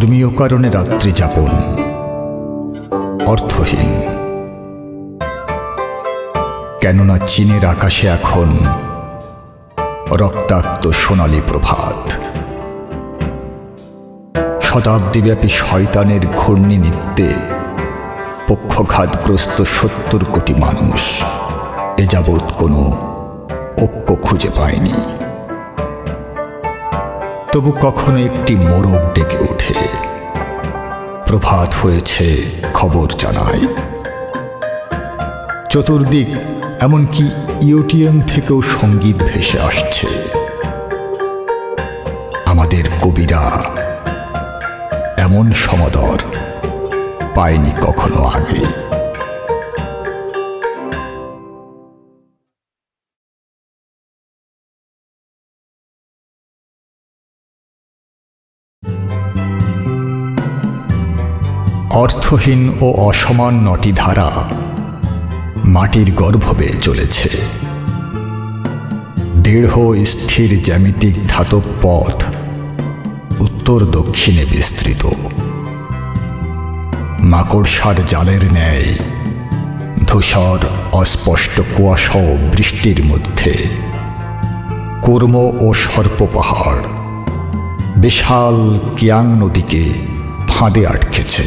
ধর্মীয় কারণে রাত্রি যাপন। অর্থহীন। কেননা চীনের আকাশে এখন রক্তাক্ত সোনালী প্রভাত। শতাব্দীব্যাপী শয়তানের ঘূর্ণি নৃত্যে পক্ষঘাতগ্রস্ত সত্তর কোটি মানুষ এ যাবৎ কোনো ঐক্য খুঁজে পায়নি। তবু কখনো একটি মোরগ ডেকে ওঠে। প্রভাত হয়েছে খবর জানায়। চতুর্দিক এমনকি ইউটিএম থেকেও সংগীত ভেসে আসছে। আমাদের কবিরা এমন সমাদর পায়নি কখনো আগে। অর্থহীন ও অসমান নটি ধারা মাটির গর্ভ বেয়ে চলেছে দৃঢ় স্থির জ্যামিতিক ধাতব পথ উত্তর দক্ষিণে বিস্তৃত। মাকড়সার জালের ন্যায় ধূসর, অস্পষ্ট কুয়াশা বৃষ্টির মধ্যে কুর্ম ও সর্প পাহাড়, বিশাল কিয়াং নদীকে ফাঁদে আটকেছে।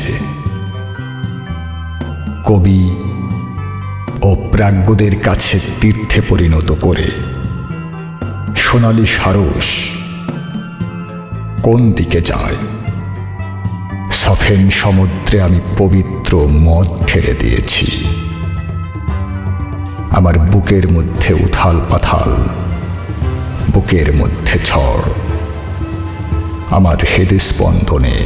কবি ও প্রাজ্ঞদের কাছে তীর্থে পরিণত করে সোনালি সারস কোন দিকে যায়? সফেন সমুদ্রে আমি পবিত্র মদ ঠেলে দিয়েছি। আমার বুকের মধ্যে উথাল পাথাল, বুকের মধ্যে ঝড়। আমার হৃদস্পন্দনে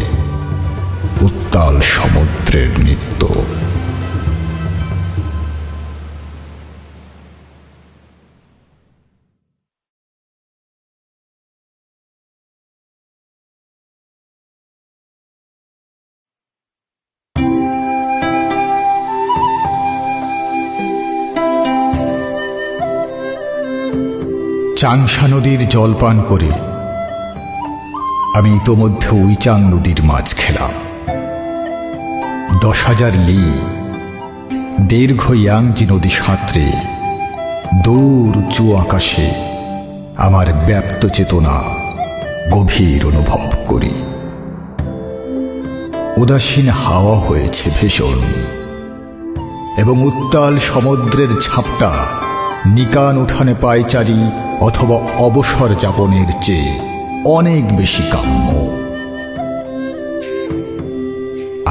উত্তাল সমুদ্রের নৃত্য। চাংসা নদীর জল পান করে আমি ইতোমধ্যে উইচাং নদীর মাছ খেলাম। দশ হাজার লি। দীর্ঘ ইয়াংজি নদী সাঁতরে, দূর উঁচু আকাশে আমার ব্যাপ্ত চেতনা গভীর অনুভব করি। উদাসীন হাওয়া হয়েছে ভীষণ এবং উত্তাল সমুদ্রের ঝাপটা নিকান উঠানে পায়চারি অথবা অবসর যাপনের চেয়ে অনেক বেশি কাম্য।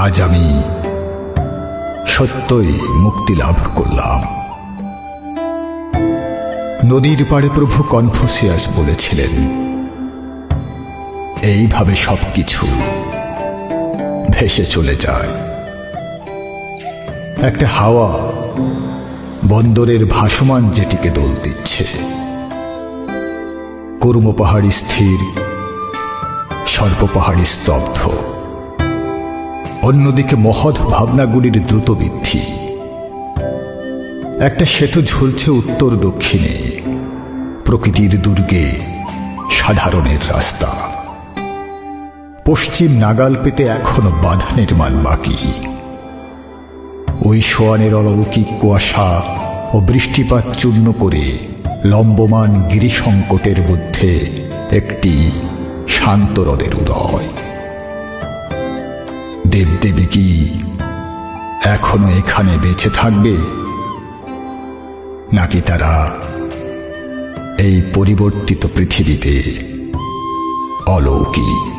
আজ আমি সত্যই মুক্তি লাভ করলাম। নদীর পাড়ে প্রভু কনফুসিয়াস বলেছিলেন, এইভাবে সবকিছু ভেসে চলে যায়। একটা হাওয়া বন্দরের ভাসমান জেটিকে দোল দিচ্ছে। কুর্ম পাহাড়ি স্থির, সর্প পাহাড়ি স্তব্ধ। অন্যদিকে মহৎ ভাবনাগুলির দ্রুত বৃদ্ধি একটা সেতু ঝুলছে উত্তর দক্ষিণে। প্রকৃতির দুর্গে সাধারণের রাস্তা। পশ্চিম নাগাল পেতে এখনও বাধা নির্মাণ বাকি। ওই সোয়ানের অলৌকিক কুয়াশা ও বৃষ্টিপাত চূর্ণ করে লম্বমান গিরিসংকটের মধ্যে একটি শান্ত হ্রদের উদয়। দেবদেবী কি এখনও এখানে বেঁচে থাকবে? নাকি তারা এই পরিবর্তিত পৃথিবীতে অলৌকিক